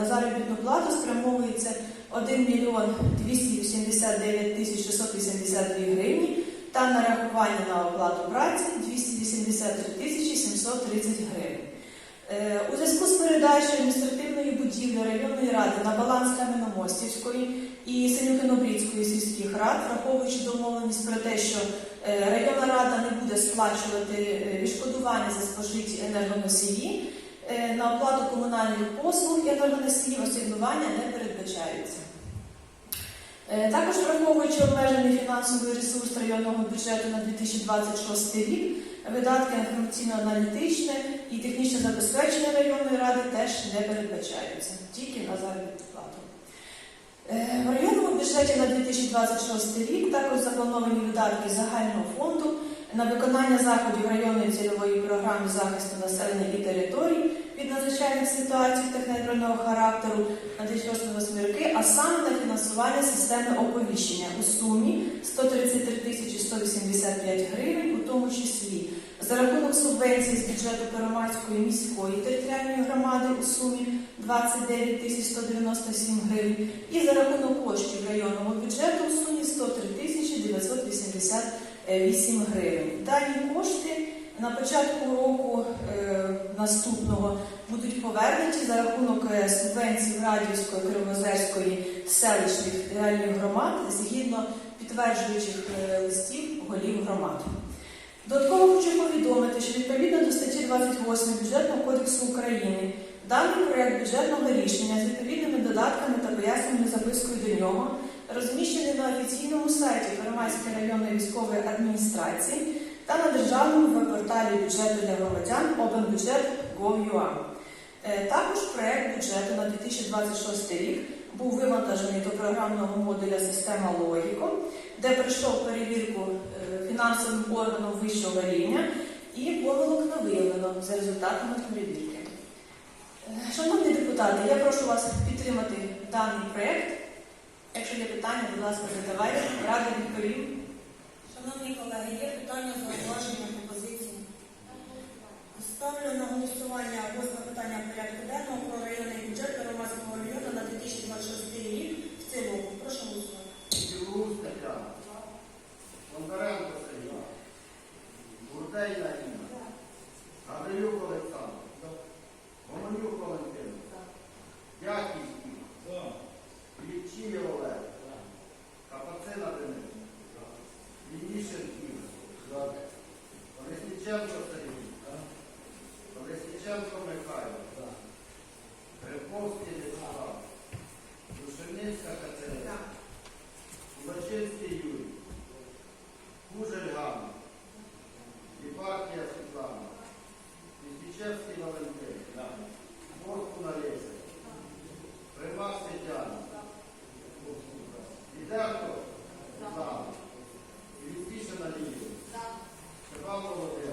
на заробітну плату спрямовується 1 мільйон 289 тисяч 682 гривні та нарахування на оплату праці 283 тисячі 730 гривень. Е, У зв'язку з передачею адміністративної будівлі районної ради на баланс Кам'яномостівської і Синюкинобрідської сільських рад, враховуючи домовленість про те, що е, районна рада не буде сплачувати е, відшкодування за спожиті енергоносії, на оплату комунальних послуг і енергоносіїв асигнування не передбачаються. Е, Також враховуючи обмежений фінансовий ресурс районного бюджету на 2026 рік, видатки інформаційно-аналітичне і технічне забезпечення районної ради теж не передбачаються, тільки на заробітну плату. Е, В районному бюджеті на 2026 рік також заплановані видатки загального фонду на виконання заходів районної цільової програми захисту населення і територій від надзвичайних ситуацій техногенного характеру на 2008 роки, а саме на фінансування системи оповіщення у сумі 133 тисячі 185 гривень, у тому числі за рахунок субвенції з бюджету Первомайської міської територіальної громади у сумі 29 тисяч 197 гривень і за рахунок коштів районного бюджету у сумі 103 тисячі 988 гривень. Дані кошти на початку року е, наступного будуть повернуті за рахунок е, субвенцій Радівської, Кривозерської селищних федеральних громад згідно підтверджуючих е, листів голів громад. Додатково хочу повідомити, що відповідно до статті 28 Бюджетного кодексу України даний проект бюджетного рішення з відповідними додатками та поясненою запискою до нього розміщений на офіційному сайті Фермайської районної військової адміністрації та на державному веб-порталі бюджету для громадян openbudget.gov.ua. Е, Також проект бюджету на 2026 рік був вивантажений до програмного модуля Система Логіко, де пройшов перевірку е, фінансовим органом вищого рівня і помилок не виявлено за результатами перевірки. Шановні депутати, я прошу вас підтримати даний проєкт. Якщо є питання, будь ласка, задавайте. Рада відповім. Шановні колеги, є питання, зауваження, Печерський Валентин, Морку на лісі, Примаш Тетяна, Відерко, Зам, Вістіша на Лію, Володимир.